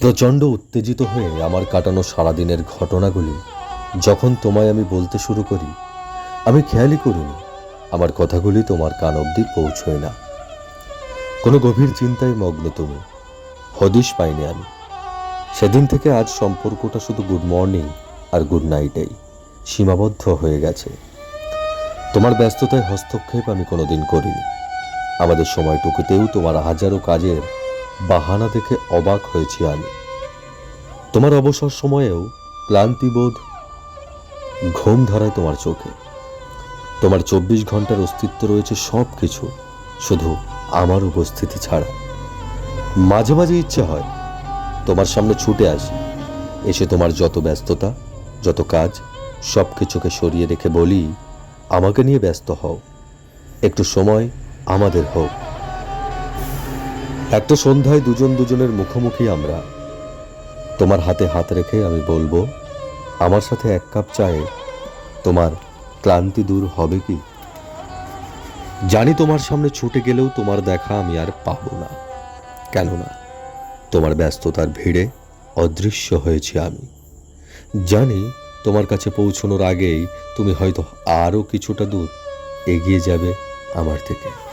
প্রচণ্ড উত্তেজিত হয়ে আমার কাটানো সারাদিনের ঘটনাগুলি, যখন তোমায় আমি বলতে শুরু করি, আমি খেয়ালই করিনি, আমার কথাগুলি তোমার কান অবধি পৌঁছয় না। কোনো গভীর চিন্তায় মগ্ন তুমি, হদিশ পাইনি আমি। সেদিন থেকে আজ সম্পর্কটা শুধু গুড মর্নিং আর গুড নাইটেই সীমাবদ্ধ হয়ে গেছে। তোমার ব্যস্ততায় হস্তক্ষেপ আমি কোনোদিন করিনি। আমাদের সময়টুকুতেও তোমার হাজারো কাজের বাহানা দেখে অবাক হয়েছি আমি। তোমার অবসর সময়েও ক্লান্তিবোধ ঘুম ধরায় তোমার চোখে। তোমার চব্বিশ ঘণ্টার অস্তিত্ব রয়েছে সব কিছু শুধু আমার উপস্থিতি ছাড়া। মাঝে মাঝে ইচ্ছে হয় তোমার সামনে ছুটে আসি, এসে তোমার যত ব্যস্ততা, যত কাজ সব কিছুকে সরিয়ে রেখে বলি, আমাকে নিয়ে ব্যস্ত হও। একটু সময় আমাদের হোক। একটা সন্ধ্যায় দুজন দুজনের মুখোমুখি আমরা। তোমার হাতে হাত রেখে আমি বলব, আমার সাথে এক কাপ চায়ে তোমার ক্লান্তি দূর হবে কি? জানি তোমার সামনে ছুটে গেলেও তোমার দেখা আমি আর পাবো না। কেননা তোমার ব্যস্ততার ভিড়ে অদৃশ্য হয়েছি আমি। জানি তোমার কাছে পৌঁছানোর আগেই তুমি হয়তো আরও কিছুটা দূর এগিয়ে যাবে আমার থেকে।